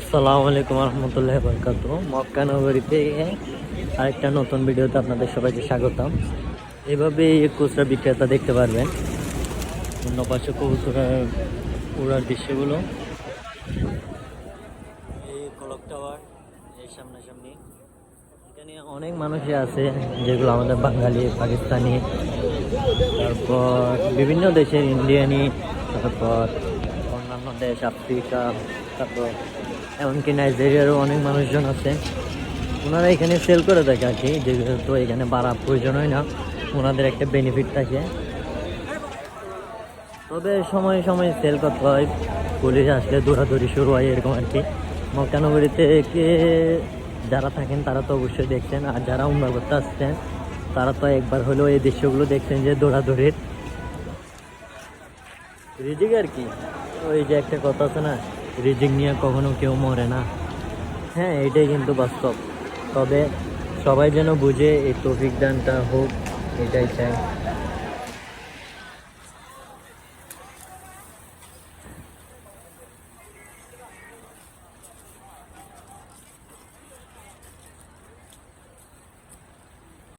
আসসালামু আলাইকুম রহমতুল্লাহ বরকাত মক্কা নগরীতে আরেকটা নতুন ভিডিওতে আপনাদের সবাইকে স্বাগতম। এভাবে খুচরা বিক্রেতা দেখতে পারবেন। অন্য পাশে কবুতরের উড়ার দৃশ্যগুলো। এই কলক টাওয়ার এই সামনাসামনি। এখানে অনেক মানুষই আছে, যেগুলো আমাদের বাঙালি, পাকিস্তানি, তারপর বিভিন্ন দেশের ইন্ডিয়ানি, তারপর অন্যান্য দেশ আফ্রিকা, তারপর এমনকি নাইজেরিয়ারও অনেক মানুষজন আছে। ওনারা এখানে সেল করে থাকে আর কি, যেহেতু এখানে বাড়া প্রয়োজন হয় না, ওনাদের একটা বেনিফিট থাকে। তবে সময় সময় সেল করতে হয়, পুলিশ আসলে দৌড়াদৌড়ি শুরু হয় এরকম আর কি। মক্কানগরীতে যারা থাকেন তারা তো অবশ্যই দেখছেন, আর যারা উমরা করতে আসছেন, তারা তো একবার হলেও এই দৃশ্যগুলো দেখছেন যে দৌড়াদৌড়ির। রিজিক আর কি। ওই যে একটা কথা আছে না, রিজিক নিয়ে কখনো কেউ মরে না। হ্যাঁ এটাই কিন্তু বাস্তব। তবে সবাই যেন বুঝে এই তৌফিক দানটা হোক, এটাই চাই।